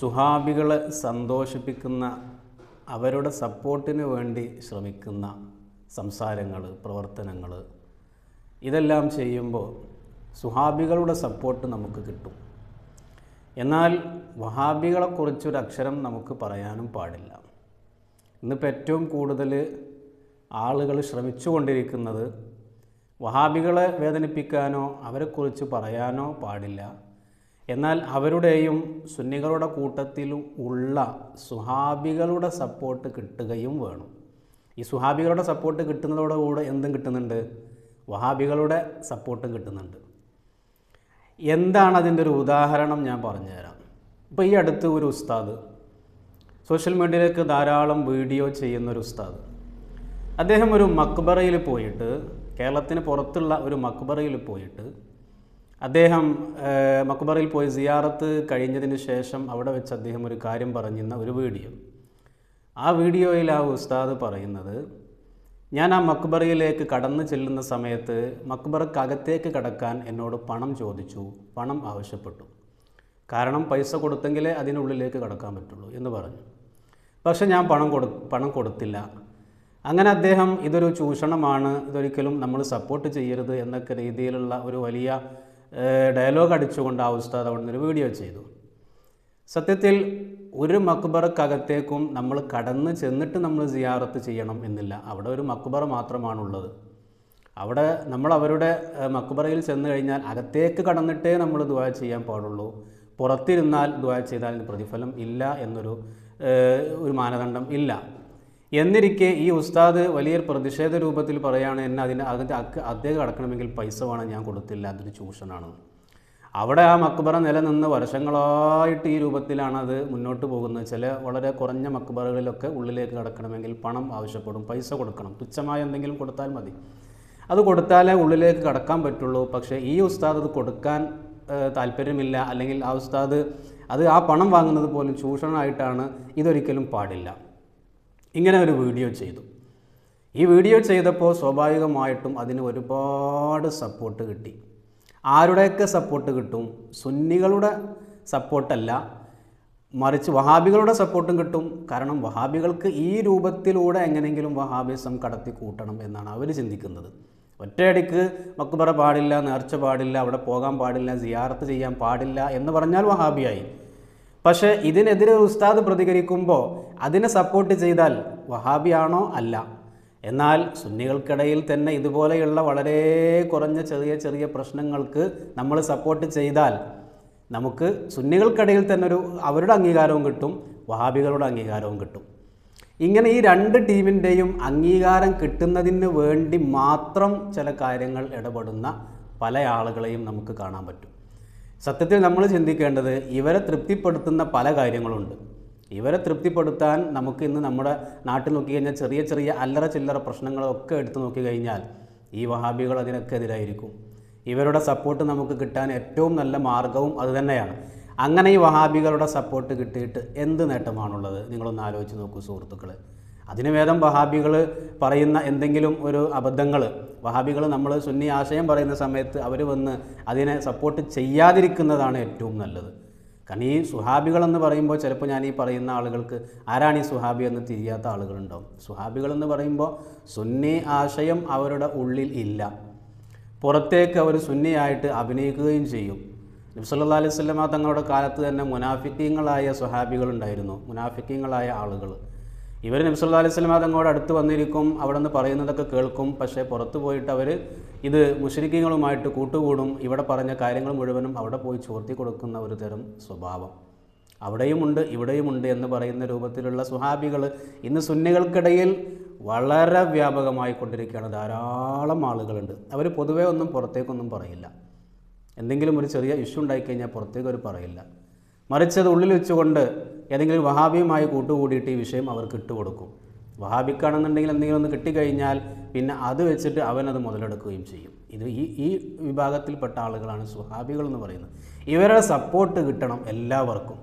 സുഹാബികളെ സന്തോഷിപ്പിക്കുന്ന അവരുടെ സപ്പോർട്ടിന് വേണ്ടി ശ്രമിക്കുന്ന സംസാരങ്ങൾ പ്രവർത്തനങ്ങൾ ഇതെല്ലാം ചെയ്യുമ്പോൾ സുഹാബികളുടെ സപ്പോർട്ട് നമുക്ക് കിട്ടും. എന്നാൽ വഹാബികളെക്കുറിച്ചൊരു അക്ഷരം നമുക്ക് പറയാനും പാടില്ല. ഇന്നിപ്പോൾ ഏറ്റവും കൂടുതൽ ആളുകൾ ശ്രമിച്ചുകൊണ്ടിരിക്കുന്നത് വഹാബികളെ വേദനിപ്പിക്കാനോ അവരെക്കുറിച്ച് പറയാനോ പാടില്ല. എന്നാൽ അവരുടെയും സുന്നികളുടെ കൂട്ടത്തിൽ ഉള്ള സുഹാബികളുടെ സപ്പോർട്ട് കിട്ടുകയും വേണം. ഈ സുഹാബികളുടെ സപ്പോർട്ട് കിട്ടുന്നതോടുകൂടെ എന്തും കിട്ടുന്നുണ്ട്? വഹാബികളുടെ സപ്പോർട്ടും കിട്ടുന്നുണ്ട്. എന്താണ് അതിന്റെ ഒരു ഉദാഹരണം ഞാൻ പറഞ്ഞുതരാം. ഇപ്പോൾ ഈ അടുത്ത് ഒരു ഉസ്താദ് സോഷ്യൽ മീഡിയയിലേക്ക് ധാരാളം വീഡിയോ ചെയ്യുന്ന ഒരു ഉസ്താദ്. അദ്ദേഹം ഒരു മക്ബറയിൽ പോയിട്ട് കേരളത്തിന് പുറത്തുള്ള ഒരു മക്ബറയിൽ പോയിട്ട് അദ്ദേഹം മക്ബറിൽ പോയി സിയാറത്ത് കഴിഞ്ഞതിന് ശേഷം അവിടെ വെച്ച് അദ്ദേഹം ഒരു കാര്യം പറഞ്ഞിരുന്ന ഒരു വീഡിയോ. ആ വീഡിയോയിൽ ആ ഉസ്താദ് പറയുന്നത് ഞാൻ ആ മക്ബറയിലേക്ക് കടന്നു ചെല്ലുന്ന സമയത്ത് മക്ബറക്കകത്തേക്ക് കടക്കാൻ എന്നോട് പണം ചോദിച്ചു. പണം ആവശ്യപ്പെട്ടു. കാരണം പൈസ കൊടുത്തെങ്കിലേ അതിനുള്ളിലേക്ക് കടക്കാൻ പറ്റുള്ളൂ എന്ന് പറഞ്ഞു. പക്ഷേ ഞാൻ പണം കൊടു പണം കൊടുത്തില്ല. അങ്ങനെ അദ്ദേഹം ഇതൊരു ചൂഷണമാണ്. ഇതൊരിക്കലും നമ്മൾ സപ്പോർട്ട് ചെയ്യരുത് എന്നൊക്കെ രീതിയിലുള്ള ഒരു വലിയ ഡയലോഗ് അടിച്ചുകൊണ്ട് ആ ഉസ്താദ് അവിടെ നിന്നൊരു വീഡിയോ ചെയ്തു. സത്യത്തിൽ ഒരു മക്ബറക്കകത്തേക്കും നമ്മൾ കടന്ന് ചെന്നിട്ട് നമ്മൾ സിയാറത്ത് ചെയ്യണം എന്നില്ല. അവിടെ ഒരു മക്ബറ മാത്രമാണുള്ളത്. അവിടെ നമ്മൾ അവരുടെ മക്ബറയിൽ ചെന്ന് കഴിഞ്ഞാൽ അകത്തേക്ക് കടന്നിട്ടേ നമ്മൾ ദുവാ ചെയ്യാൻ പാടുള്ളൂ. പുറത്തിരുന്നാൽ ദുവാ ചെയ്താൽ പ്രതിഫലം ഇല്ല എന്നൊരു ഒരു മാനദണ്ഡം ഇല്ല. എന്നിരിക്കെ ഈ ഉസ്താദ് വലിയൊരു പ്രതിഷേധ രൂപത്തിൽ പറയുകയാണ് എന്നെ അതിന് അതിന്റെ അദ്ദേഹം കടക്കണമെങ്കിൽ പൈസ വേണം ഞാൻ കൊടുത്തില്ല അതൊരു ചൂഷണമാണ് അവിടെ ആ മക്ബറ നിലനിന്ന് വർഷങ്ങളായിട്ട് ഈ രൂപത്തിലാണ് അത് മുന്നോട്ട് പോകുന്നത്. ചില വളരെ കുറഞ്ഞ മക്ബറകളിലൊക്കെ ഉള്ളിലേക്ക് കടക്കണമെങ്കിൽ പണം ആവശ്യപ്പെടും പൈസ കൊടുക്കണം. തുച്ഛമായ എന്തെങ്കിലും കൊടുത്താൽ മതി. അത് കൊടുത്താലേ ഉള്ളിലേക്ക് കടക്കാൻ പറ്റുള്ളൂ. പക്ഷേ ഈ ഉസ്താദ് അത് കൊടുക്കാൻ താല്പര്യമില്ല. അല്ലെങ്കിൽ ആ ഉസ്താദ് അത് ആ പണം വാങ്ങുന്നത് പോലും ചൂഷണമായിട്ടാണ് ഇതൊരിക്കലും പാടില്ല. ഇങ്ങനെ ഒരു വീഡിയോ ചെയ്തു. ഈ വീഡിയോ ചെയ്തപ്പോൾ സ്വാഭാവികമായിട്ടും അതിന് ഒരുപാട് സപ്പോർട്ട് കിട്ടി. ആരുടെയൊക്കെ സപ്പോർട്ട് കിട്ടും? സുന്നികളുടെ സപ്പോർട്ടല്ല മറിച്ച് വഹാബികളുടെ സപ്പോർട്ടും കിട്ടും. കാരണം വഹാബികൾക്ക് ഈ രൂപത്തിലൂടെ എങ്ങനെയെങ്കിലും വഹാബിസം കടത്തി കൂട്ടണം എന്നാണ് അവർ ചിന്തിക്കുന്നത്. ഒറ്റയടിക്ക് മക്ബറ പാടില്ല നേർച്ച പാടില്ല അവിടെ പോകാൻ പാടില്ല സിയാറത്ത് ചെയ്യാൻ പാടില്ല എന്ന് പറഞ്ഞാൽ വഹാബിയായി. പക്ഷേ ഇതിനെതിരെ ഉസ്താദ് പ്രതികരിക്കുമ്പോൾ അതിനെ സപ്പോർട്ട് ചെയ്താൽ വഹാബിയാണോ അല്ല. എന്നാൽ സുന്നികൾക്കിടയിൽ തന്നെ ഇതുപോലെയുള്ള വളരെ കുറഞ്ഞ ചെറിയ ചെറിയ പ്രശ്നങ്ങൾക്ക് നമ്മൾ സപ്പോർട്ട് ചെയ്താൽ നമുക്ക് സുന്നികൾക്കിടയിൽ തന്നെ ഒരു അവരുടെ അംഗീകാരവും കിട്ടും വഹാബികളുടെ അംഗീകാരവും കിട്ടും. ഇങ്ങനെ ഈ രണ്ട് ടീമിന്റെയും അംഗീകാരം കിട്ടുന്നതിന് വേണ്ടി മാത്രം ചില കാര്യങ്ങൾ ഇടപെടുന്ന പല ആളുകളെയും നമുക്ക് കാണാൻ പറ്റും. സത്യത്തിൽ നമ്മൾ ചിന്തിക്കേണ്ടത് ഇവരെ തൃപ്തിപ്പെടുത്തുന്ന പല കാര്യങ്ങളുണ്ട്. ഇവരെ തൃപ്തിപ്പെടുത്താൻ നമുക്ക് ഇന്ന് നമ്മുടെ നാട്ടിൽ നോക്കിക്കഴിഞ്ഞാൽ ചെറിയ ചെറിയ അല്ലറ ചില്ലറ പ്രശ്നങ്ങളൊക്കെ എടുത്തു നോക്കിക്കഴിഞ്ഞാൽ ഈ വഹാബികൾ അതിനൊക്കെ എതിരായിരിക്കും. ഇവരുടെ സപ്പോർട്ട് നമുക്ക് കിട്ടാൻ ഏറ്റവും നല്ല മാർഗവും അതുതന്നെയാണ് അങ്ങനെ ഈ വഹാബികളുടെ സപ്പോർട്ട് കിട്ടിയിട്ട് എന്ത് നേട്ടമാണുള്ളത്? നിങ്ങളൊന്ന് ആലോചിച്ച് നോക്കൂ സുഹൃത്തുക്കളെ. അതിന് വേദം വഹാബികൾ പറയുന്ന എന്തെങ്കിലും ഒരു അബദ്ധങ്ങൾ വഹാബികൾ നമ്മൾ സുന്നി ആശയം പറയുന്ന സമയത്ത് അവർ വന്ന് അതിനെ സപ്പോർട്ട് ചെയ്യാതിരിക്കുന്നതാണ് ഏറ്റവും നല്ലത്. കാരണം ഈ സുഹാബികൾ എന്ന് പറയുമ്പോൾ ചിലപ്പോൾ ഞാൻ ഈ പറയുന്ന ആളുകൾക്ക് ആരാണ് ഈ സുഹാബി എന്ന് തിരിയാത്ത ആളുകളുണ്ടാവും. സുഹാബികൾ എന്ന് പറയുമ്പോൾ സുന്നി ആശയം അവരുടെ ഉള്ളിൽ ഇല്ല. പുറത്തേക്ക് അവർ സുന്നിയായിട്ട് അഭിനയിക്കുകയും ചെയ്യും. നബ്സല്ലാ അലൈഹി തങ്ങളുടെ കാലത്ത് തന്നെ മുനാഫിക്കീങ്ങളായ സുഹാബികളുണ്ടായിരുന്നു മുനാഫിക്കീങ്ങളായ ആളുകൾ. ഇവർ നബ്സുല്ലാ അലൈഹി സ്വലം അതങ്ങോട് അടുത്ത് വന്നിരിക്കും അവിടെ നിന്ന് പറയുന്നതൊക്കെ കേൾക്കും. പക്ഷേ പുറത്തു പോയിട്ട് അവർ ഇത് മുഷരിക്കങ്ങളുമായിട്ട് കൂട്ടുകൂടും. ഇവിടെ പറഞ്ഞ കാര്യങ്ങൾ മുഴുവനും അവിടെ പോയി ചോർത്തി കൊടുക്കുന്ന ഒരു തരം സ്വഭാവം. അവിടെയുമുണ്ട് ഇവിടെയുമുണ്ട് എന്ന് പറയുന്ന രൂപത്തിലുള്ള സുഹാബികൾ ഇന്ന് സുന്നികൾക്കിടയിൽ വളരെ വ്യാപകമായി കൊണ്ടിരിക്കുകയാണ്. ധാരാളം ആളുകളുണ്ട്. അവർ പൊതുവേ ഒന്നും പുറത്തേക്കൊന്നും പറയില്ല. എന്തെങ്കിലും ഒരു ചെറിയ ഇഷ്യൂ ഉണ്ടായിക്കഴിഞ്ഞാൽ പുറത്തേക്ക് അവർ പറയില്ല. മറിച്ച് അത് ഉള്ളിൽ വെച്ചുകൊണ്ട് ഏതെങ്കിലും വഹാബിയുമായി കൂട്ടുകൂടിയിട്ട് ഈ വിഷയം അവർക്ക് ഇട്ടുകൊടുക്കും വഹാബിക്കാണെന്നുണ്ടെങ്കിൽ എന്തെങ്കിലും ഒന്ന് കിട്ടിക്കഴിഞ്ഞാൽ പിന്നെ അത് വെച്ചിട്ട് അവനത് മുതലെടുക്കുകയും ചെയ്യും. ഇത് ഈ ഈ വിഭാഗത്തിൽപ്പെട്ട ആളുകളാണ് സുഹാബികൾ എന്ന് പറയുന്നത്. ഇവരുടെ സപ്പോർട്ട് കിട്ടണം എല്ലാവർക്കും.